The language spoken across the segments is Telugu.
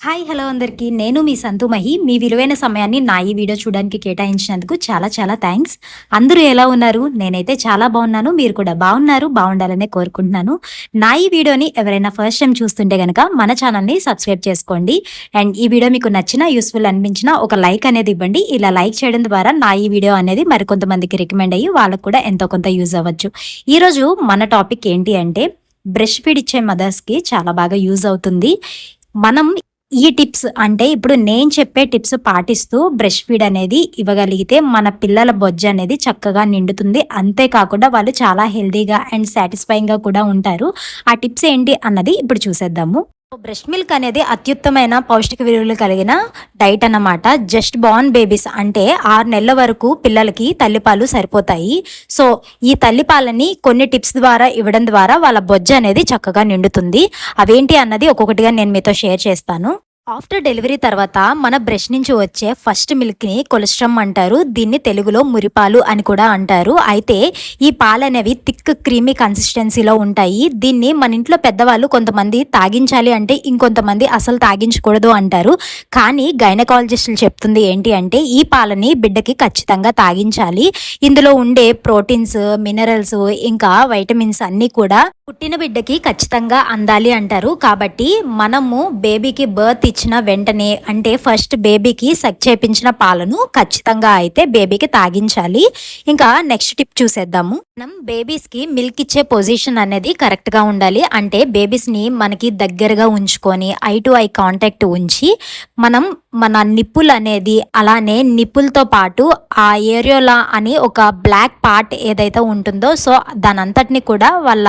హాయ్ హలో అందరికీ. నేను మీ సంతుమహి మీ విలువైన సమయాన్ని నా ఈ వీడియో చూడడానికి కేటాయించినందుకు చాలా చాలా థ్యాంక్స్. అందరూ ఎలా ఉన్నారు? నేనైతే చాలా బాగున్నాను. మీరు కూడా బాగున్నారు బాగుండాలనే కోరుకుంటున్నాను. నా ఈ వీడియోని ఎవరైనా ఫస్ట్ టైం చూస్తుంటే కనుక మన ఛానల్ని సబ్స్క్రైబ్ చేసుకోండి. అండ్ ఈ వీడియో మీకు నచ్చిన యూస్ఫుల్ అనిపించిన ఒక లైక్ అనేది ఇవ్వండి. ఇలా లైక్ చేయడం ద్వారా నా ఈ వీడియో అనేది మరికొంతమందికి రికమెండ్ అయ్యి వాళ్ళకు కూడా ఎంతో కొంత యూజ్ అవ్వచ్చు. ఈరోజు మన టాపిక్ ఏంటి అంటే బ్రెష్ ఫీడ్ ఇచ్చే మదర్స్కి చాలా బాగా యూజ్ అవుతుంది. మనం ఈ టిప్స్ అంటే ఇప్పుడు నేను చెప్పే టిప్స్ పాటిస్తూ బ్రష్ ఫీడ్ అనేది ఇవ్వగలిగితే మన పిల్లల బొజ్జ అనేది చక్కగా నిండుతుంది. అంతేకాకుండా వాళ్ళు చాలా హెల్తీగా అండ్ సాటిస్ఫైయింగ్గా కూడా ఉంటారు. ఆ టిప్స్ ఏంటి అన్నది ఇప్పుడు చూసేద్దాము. బ్రెస్ట్ మిల్క్ అనేది అత్యుత్తమైన పౌష్టిక విలువలు కలిగిన డైట్ అన్నమాట. జస్ట్ బార్న్ బేబీస్ అంటే ఆరు నెలల వరకు పిల్లలకి తల్లిపాలు సరిపోతాయి. సో ఈ తల్లిపాలని కొన్ని టిప్స్ ద్వారా ఇవ్వడం ద్వారా వాళ్ళ బొజ్జ అనేది చక్కగా నిండుతుంది. అవేంటి అన్నది ఒక్కొక్కటిగా నేను మీతో షేర్ చేస్తాను. ఆఫ్టర్ డెలివరీ తర్వాత మన బ్రష్ నుంచి వచ్చే ఫస్ట్ మిల్క్ని కొలెస్ట్రమ్ అంటారు. దీన్ని తెలుగులో మురిపాలు అని కూడా అంటారు. అయితే ఈ పాలు అనేవి థిక్ క్రీమీ కన్సిస్టెన్సీలో ఉంటాయి. దీన్ని మన ఇంట్లో పెద్దవాళ్ళు కొంతమంది తాగించాలి అంటే ఇంకొంతమంది అసలు తాగించకూడదు అంటారు. కానీ గైనకాలజిస్టులు చెప్తుంది ఏంటి అంటే ఈ పాలని బిడ్డకి ఖచ్చితంగా తాగించాలి. ఇందులో ఉండే ప్రోటీన్స్ మినరల్స్ ఇంకా వైటమిన్స్ అన్నీ కూడా పుట్టిన బిడ్డకి ఖచ్చితంగా అందాలి అంటారు. కాబట్టి మనము బేబీకి బర్త్ వచ్చిన వెంటనే అంటే ఫస్ట్ బేబీకి సక్ చేపించిన పాలను ఖచ్చితంగా అయితే బేబీకి తాగించాలి. ఇంకా నెక్స్ట్ టిప్ చూసేద్దాము. మనం బేబీస్కి మిల్క్ ఇచ్చే పొజిషన్ అనేది కరెక్ట్గా ఉండాలి. అంటే బేబీస్ని మనకి దగ్గరగా ఉంచుకొని ఐ టు ఐ కాంటాక్ట్ ఉంచి మనం మన నిప్పులు అనేది అలానే నిప్పులతో పాటు ఆ ఏరియోలా అని ఒక బ్లాక్ పార్ట్ ఏదైతే ఉంటుందో సో దానంతటిని కూడా వాళ్ళ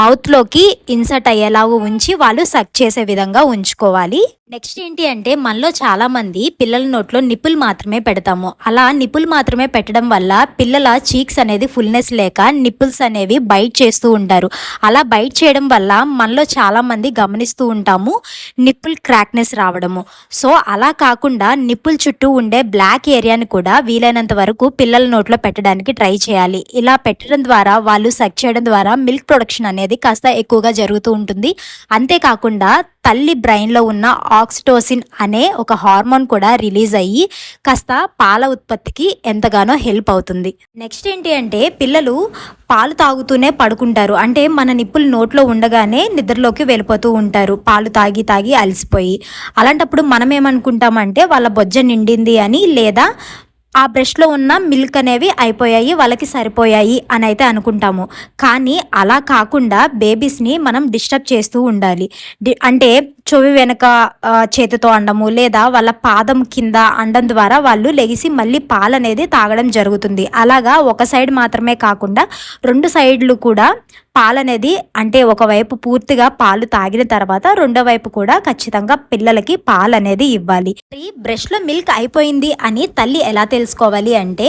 మౌత్లోకి ఇన్సర్ట్ అయ్యేలాగా ఉంచి వాళ్ళు సక్ చేసే విధంగా ఉంచుకోవాలి. నెక్స్ట్ ఏంటి అంటే మనలో చాలామంది పిల్లల నోట్లో నిప్పులు మాత్రమే పెడతాము. అలా నిప్పులు మాత్రమే పెట్టడం వల్ల పిల్లల చీక్స్ అనేది ఫుల్నెస్ లేక నిప్పుల్స్ అనేవి బైట్ చేస్తూ ఉంటారు. అలా బైట్ చేయడం వల్ల మనలో చాలామంది గమనిస్తూ ఉంటాము నిప్పుల్ క్రాక్నెస్ రావడము. సో అలా కాకుండా నిప్పుల చుట్టూ ఉండే బ్లాక్ ఏరియాని కూడా వీలైనంత వరకు పిల్లల నోట్లో పెట్టడానికి ట్రై చేయాలి. ఇలా పెట్టడం ద్వారా వాళ్ళు సక్ చేయడం ద్వారా మిల్క్ ప్రొడక్షన్ అనేది కాస్త ఎక్కువగా జరుగుతూ ఉంటుంది. అంతేకాకుండా తల్లి బ్రెయిన్లో ఉన్న ఆక్సిటోసిన్ అనే ఒక హార్మోన్ కూడా రిలీజ్ అయ్యి కాస్త పాల ఉత్పత్తికి ఎంతగానో హెల్ప్ అవుతుంది. నెక్స్ట్ ఏంటి అంటే పిల్లలు పాలు తాగుతూనే పడుకుంటారు. అంటే మన నిప్పులు నోట్లో ఉండగానే నిద్రలోకి వెళ్ళిపోతూ ఉంటారు. పాలు తాగి తాగి అలసిపోయి. అలాంటప్పుడు మనం ఏమనుకుంటామంటే వాళ్ళ బొజ్జ నిండింది అని లేదా ఆ బ్రష్లో ఉన్న మిల్క్ అనేవి అయిపోయాయి వాళ్ళకి సరిపోయాయి అని అయితే అనుకుంటాము. కానీ అలా కాకుండా బేబీస్ని మనం డిస్టర్బ్ చేస్తూ ఉండాలి. అంటే చెవి వెనుక చేతితో అండము లేదా వాళ్ళ పాదం కింద అండం ద్వారా వాళ్ళు లెగిసి మళ్ళీ పాలు అనేది తాగడం జరుగుతుంది. అలాగా ఒక సైడ్ మాత్రమే కాకుండా రెండు సైడ్లు కూడా పాలనేది అంటే ఒకవైపు పూర్తిగా పాలు తాగిన తర్వాత రెండో వైపు కూడా ఖచ్చితంగా పిల్లలకి పాలు అనేది ఇవ్వాలి బ్రష్లో మిల్క్ అయిపోయింది అని తల్లి ఎలా తెలుసుకోవాలి అంటే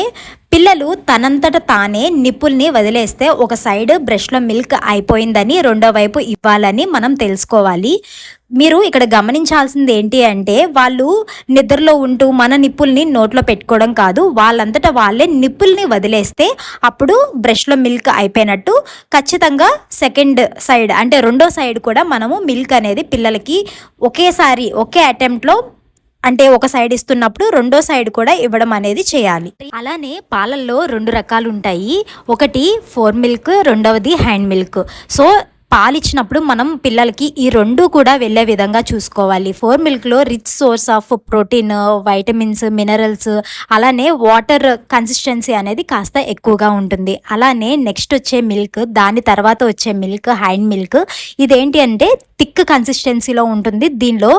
పిల్లలు తనంతట తానే నిప్పుల్ని వదిలేస్తే ఒక సైడ్ బ్రష్లో మిల్క్ అయిపోయిందని రెండో వైపు ఇవ్వాలని మనం తెలుసుకోవాలి. మీరు ఇక్కడ గమనించాల్సింది ఏంటి అంటే వాళ్ళు నిద్రలో ఉంటూ మన నిప్పుల్ని నోట్లో పెట్టుకోవడం కాదు వాళ్ళంతటా వాళ్ళే నిప్పుల్ని వదిలేస్తే అప్పుడు బ్రష్లో మిల్క్ అయిపోయినట్టు ఖచ్చితంగా సెకండ్ సైడ్ అంటే రెండో సైడ్ కూడా మనము మిల్క్ అనేది పిల్లలకి ఒకేసారి ఒకే అటెంప్ట్లో అంటే ఒక సైడ్ ఇస్తున్నప్పుడు రెండో సైడ్ కూడా ఇవ్వడం అనేది చేయాలి. అలానే పాలల్లో రెండు రకాలు ఉంటాయి. ఒకటి ఫోర్ మిల్క్ రెండవది హ్యాండ్ మిల్క్. సో పాలిచ్చినప్పుడు మనం పిల్లలకి ఈ రెండు కూడా వెళ్ళే విధంగా చూసుకోవాలి. Four మిల్క్లో rich source of protein vitamins minerals అలానే వాటర్ కన్సిస్టెన్సీ అనేది కాస్త ఎక్కువగా ఉంటుంది. అలానే నెక్స్ట్ వచ్చే మిల్క్ దాని తర్వాత వచ్చే మిల్క్ హ్యాండ్ మిల్క్ ఇదేంటి అంటే థిక్ కన్సిస్టెన్సీలో ఉంటుంది. దీనిలో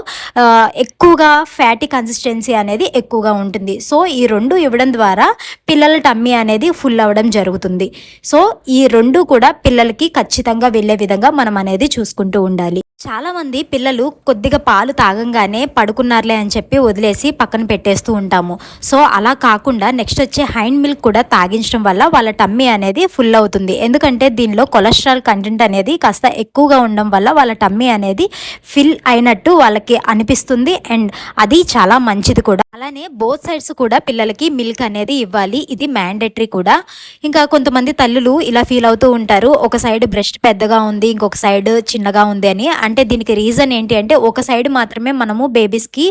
ఎక్కువగా ఫ్యాటీ కన్సిస్టెన్సీ అనేది ఎక్కువగా ఉంటుంది. సో ఈ రెండు ఇవ్వడం ద్వారా పిల్లల టమ్మీ అనేది ఫుల్ అవ్వడం జరుగుతుంది. సో ఈ రెండు కూడా పిల్లలకి ఖచ్చితంగా వెళ్ళే విధంగా మనం అనేది చూసుకుంటూ ఉండాలి. చాలామంది పిల్లలు కొద్దిగా పాలు తాగంగానే పడుకున్నారులే అని చెప్పి వదిలేసి పక్కన పెట్టేస్తూ ఉంటాము. సో అలా కాకుండా నెక్స్ట్ వచ్చే హైండ్ మిల్క్ కూడా తాగించడం వల్ల వాళ్ళ టమ్మీ అనేది ఫుల్ అవుతుంది. ఎందుకంటే దీనిలో కొలెస్ట్రాల్ కంటెంట్ అనేది కాస్త ఎక్కువగా ఉండడం వల్ల వాళ్ళ టమ్మీ అనేది ఫిల్ అయినట్టు వాళ్ళకి అనిపిస్తుంది అండ్ అది చాలా మంచిది కూడా. అలానే బోత్ సైడ్స్ కూడా పిల్లలకి మిల్క్ అనేది ఇవ్వాలి. ఇది మ్యాండేటరీ కూడా. ఇంకా కొంతమంది తల్లులు ఇలా ఫీల్ అవుతూ ఉంటారు. ఒక సైడ్ బ్రెస్ట్ పెద్దగా ఉంది ఇంకొక సైడ్ చిన్నగా ఉంది అని. అంటే దీనికి రీజన్ ఏంటి అంటే ఒక సైడ్ మాత్రమే మనము బేబీస్కి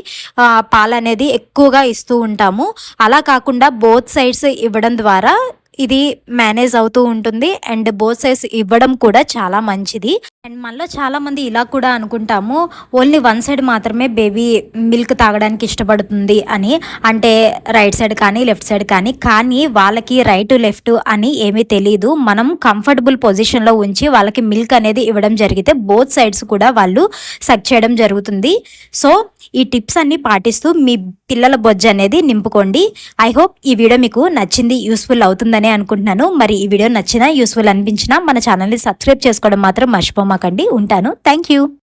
పాలు అనేది ఎక్కువగా ఇస్తూ ఉంటాము. అలా కాకుండా బోత్ సైడ్స్ ఇవ్వడం ద్వారా ఇది మేనేజ్ అవుతూ ఉంటుంది అండ్ బోత్ ఇవ్వడం కూడా చాలా మంచిది. అండ్ మనలో చాలా మంది ఇలా కూడా అనుకుంటాము ఓన్లీ వన్ సైడ్ మాత్రమే బేబీ మిల్క్ తాగడానికి ఇష్టపడుతుంది అని. అంటే రైట్ సైడ్ కానీ లెఫ్ట్ సైడ్ కానీ. కానీ వాళ్ళకి రైట్ లెఫ్ట్ అని ఏమీ తెలియదు మనం కంఫర్టబుల్ పొజిషన్లో ఉంచి వాళ్ళకి మిల్క్ అనేది ఇవ్వడం జరిగితే బోత్ సైడ్స్ కూడా వాళ్ళు సక్ చేయడం జరుగుతుంది. సో ఈ టిప్స్ అన్ని పాటిస్తూ మీ పిల్లల బొజ్జు అనేది నింపుకోండి. ఐ హోప్ ఈ వీడియో మీకు నచ్చింది యూస్ఫుల్ అవుతుందని అనుకుంటున్నాను. మరి ఈ వీడియో నచ్చినా యూస్ఫుల్ అనిపించినా మన ఛానల్ని సబ్స్క్రైబ్ చేసుకోవడం మాత్రం మర్చిపోమాకండి. ఉంటాను. Thank you